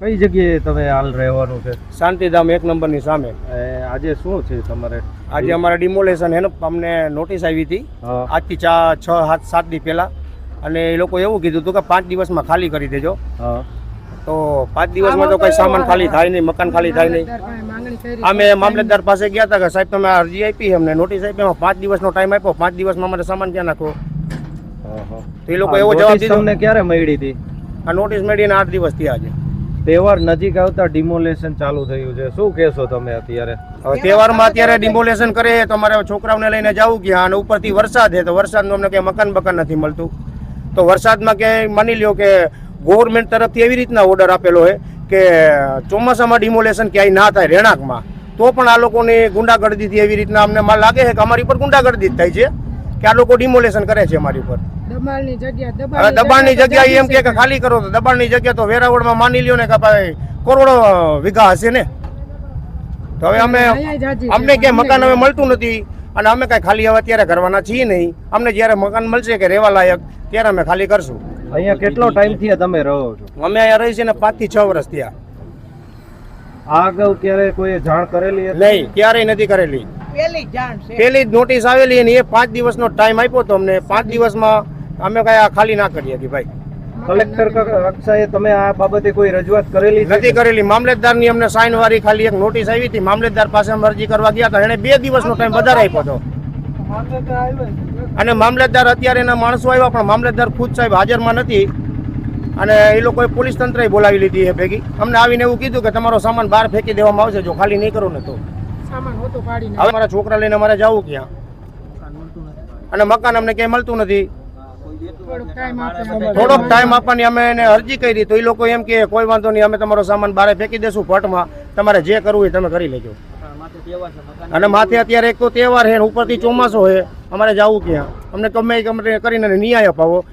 કઈ જગ્યાએ તમે હાલ રહેવાનું છે? શાંતિધામ એક નંબરની સામે. એ આજે શું છે તમારે? આજે અમારે ડિમોલેશન હેને અમને નોટિસ આવી હતી. આજથી ચા છ સાત સાત દી પહેલા. અને એ લોકો એવું કીધું હતું કે પાંચ દિવસમાં ખાલી કરી દેજો. તો પાંચ દિવસમાં તો કઈ સામાન ખાલી થાય નહીં મકાન ખાલી થાય નહીં. અમે મામલતદાર પાસે ગયા હતા કે સાહેબ તમે અરજી આપી અમને. નોટિસ આપી એમાં પાંચ દિવસનો ટાઈમ આપ્યો. પાંચ દિવસમાં અમારે સામાન ક્યાં હા. તો એ લોકો એવો જવાબ દીધો. તમને ક્યારે મળી હતી? આ નોટિસ મળીને આઠ દિવસ થયા છે તહેવાર નજીક આવતા ડિમોલેશન ચાલુ થયું છે. શું કહેશો તમે અત્યારે? હવે તહેવારમાં અત્યારે ડિમોલેશન કરે તો અમારે છોકરાઓને લઈને જવું ક્યાં અને ઉપરથી વરસાદ છે તો વરસાદનું અમને ક્યાંય મકાન બકાન નથી મળતું. તો વરસાદમાં ક્યાંય માની લ્યો કે ગવર્મેન્ટ તરફથી એવી રીતના ઓર્ડર આપેલો હોય કે ચોમાસામાં ડિમોલેશન ક્યાંય ના થાય રહેણાંકમાં તો પણ આ લોકોની ગુંડાગર્દીથી એવી રીતના અમને માં લાગે છે કે અમારી પર ગુંડાગર્દી જ થાય છે. કે આ લોકો ડિમોલેશન કરે છે અમારી ઉપર. દબાણની જગ્યા હવે દબાણની જગ્યા એમ કે ખાલી કરો તો દબાણની જગ્યા તો વેરાવળમાં માની લ્યો ને કે ભાઈ કરોડો વીઘા હશે ને? તો હવે અમે અમને ક્યાંય મકાન હવે મળતું નથી અને અમે કાંઈ ખાલી હવે અત્યારે કરવાના છીએ નહીં. અમને જ્યારે મકાન મળશે કે રહેવા લાયક ત્યારે અમે ખાલી કરશું. અહીંયા કેટલો ટાઈમથી તમે રહો છો? અમે અહીંયા રહી છે ને પાંચથી છ વર્ષ થયા. આ અગાઉ ક્યારે કોઈ જાણ કરેલી નહીં ક્યારેય નથી કરેલી. પેલી જાણ છે. પેલી જ નોટિસ આવેલી અને એ પાંચ દિવસનો ટાઈમ આપ્યો તો અમને. પાંચ દિવસમાં અમે કાંઈ આ ખાલી ના કરી હતી ભાઈ. કલેક્ટર કક્ષાએ તમે આ બાબતે કોઈ રજૂઆત કરેલી નથી કરેલી. મામલતદારની અમને સાઈન વાળી ખાલી એક નોટિસ આવી હતી. મામલતદાર પાસે અમે અરજી કરવા ગયા હતા. એણે બે દિવસનો ટાઈમ વધારે આપ્યો હતો. અને મામલતદાર અત્યારે એના માણસો આવ્યા પણ મામલતદાર ખુદ સાહેબ હાજરમાં નથી. અને એ લોકોએ પોલીસ તંત્રએ બોલાવી લીધી છે ભેગી. અમને આવીને એવું કીધું કે તમારો સામાન બહાર ફેંકી દેવામાં આવશે. જો ખાલી નહીં કરો ને તો. સામાન હોતો પાડીને હવે મારા છોકરા લઈને અમારે જવું ક્યાં? અને મકાન અમને ક્યાંય મળતું નથી. થોડોક ટાઈમ આપવાની અમે એને અરજી કરી. તો એ લોકો એમ કે કોઈ વાંધો નહીં અમે તમારો સામાન બહાર ફેંકી દેશું ફટમાં તમારે જે કરવું એ તમે કરી લેજો. અને માથે અત્યારે એક તો તહેવાર છે ઉપરથી ચોમાસો છે. અમારે જવું ક્યાં? અમને ગમે એ ગમે કરીને ન્યાય અપાવો.